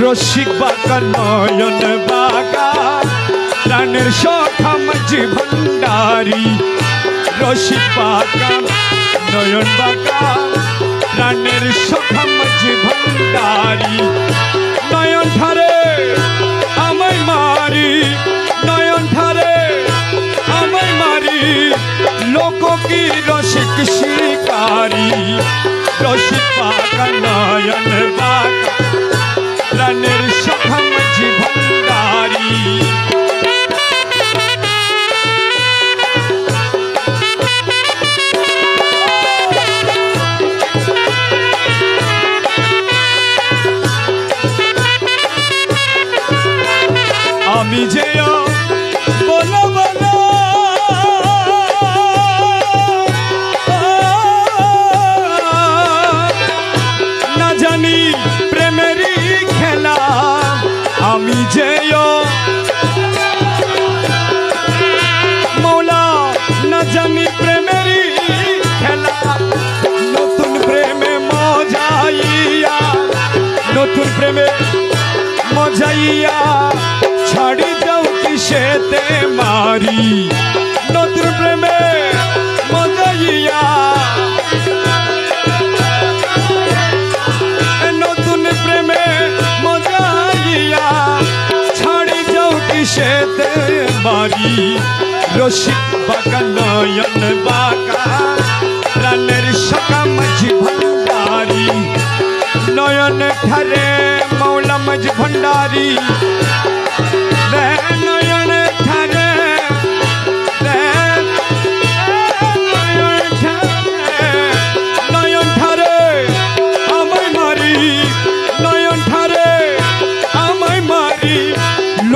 রসিক বাঁকা নয়ন বাঁকা প্রাণের সখামজি ভণ্ডারি রসিক বাঁকা নয়ন বাঁকা প্রাণের সখামজি ভণ্ডারি নয়ন ধারে আমায় মারি, নয়ন ধারে আমায় মারি। লোক কি রসিক শিকারি আমি যে মৌলা না জানি প্রেমেরই খেলা। নতুন প্রেমে মজাইয়া, নতুন প্রেমে মজাইয়া ছাড়ি যাও কিসেতে মারি। নতুন প্রেমে মজাইয়া মারি রসিক বাঁকা নয়ন বাঁকা প্রাণের সকামজি ভণ্ডারি নয়ন ঠারে মৌলা মজ ভণ্ডারি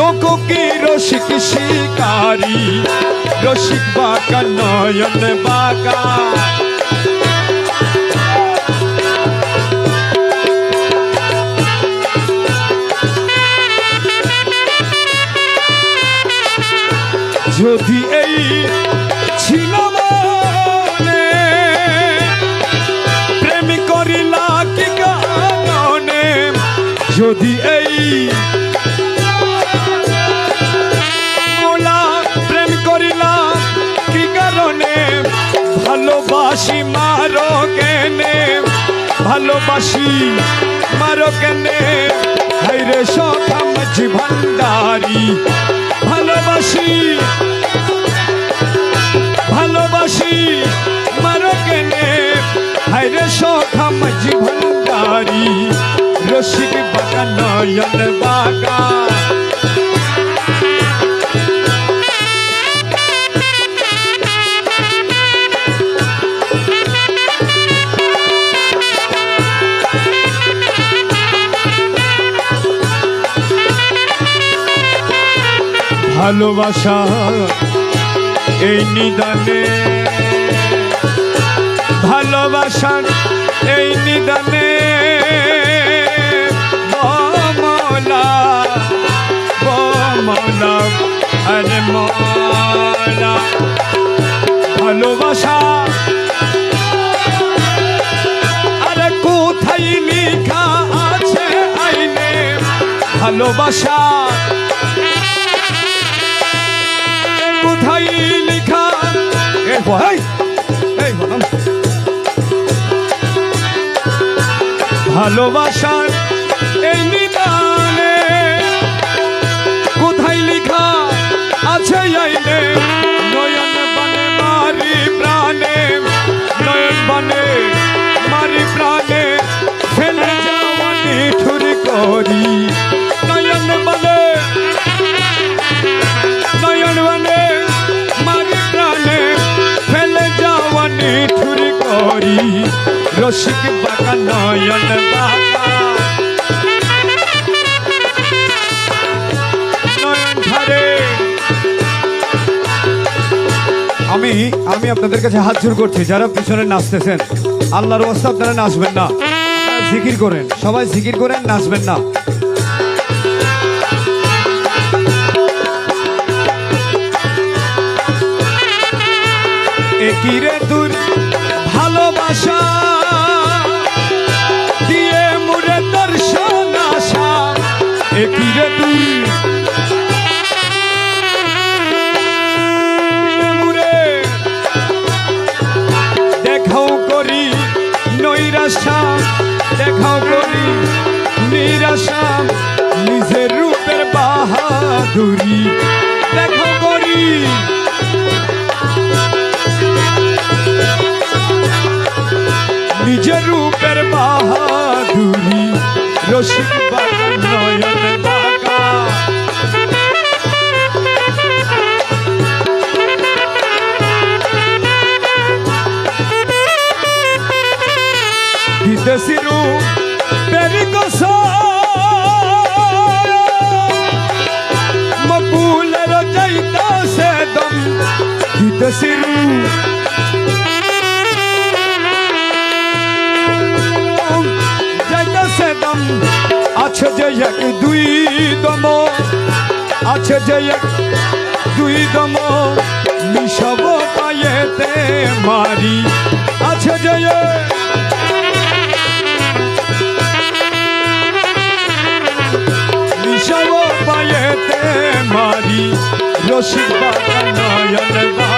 লোক কি রসিক শিকারি, রসিক বাঁকা নয়ন বাঁকা। যদি এই ছিল মনে, প্রেম করিলা কি যদি এই ভালোবাসি, মারো কেনে। ভালোবাসি, মারো কেনে। হাইরে সখামজি ভান্ডারি ভালোবাসি ভালোবাসি, মারো কেনে। হাইরে সখামজি ভান্ডারি রসিক বাগা নয়ন বাগা ভালোবাসা, এই নিদানে। ভালোবাসার এই নিদানে। মলা মলা আরে মলা। ভালোবাসা, আরে কোথায় লেখা আছে আইনে? ভালোবাসা এ এই ভালোবাসার এই নিদানে কোথায় লেখা আছে আইনে? নয়ন বনে মারি প্রাণে, নয়ন বনে মারি প্রাণে, ফেলে যাওয়ানি ঠুরি করি। রসিক বাঁকা নয়ন আমি আমি আপনাদের কাছে হাত জোর করছি, যারা পিছনে নাচতেছেন। আল্লাহর অবস্থা আপনারা নাচবেন না। জিকির করেন। সবাই জিকির করেন, নাচবেন না। একই রে দূর বাহাদুরি দেখাও করি। নিজের রূপের বাহাদুরি রসিক নয়ন বাগা। বিদেশি রূপ পেরিকস মকুলের যাইতাছে দম বিদেশি রূপ যাইতাছে দম, আছে যে এক দুই দম, আছে যে এক দুই দম, মিশব পায়েতে মারি, আছে যে মারি। রসিক বাবা নয়ন বাবা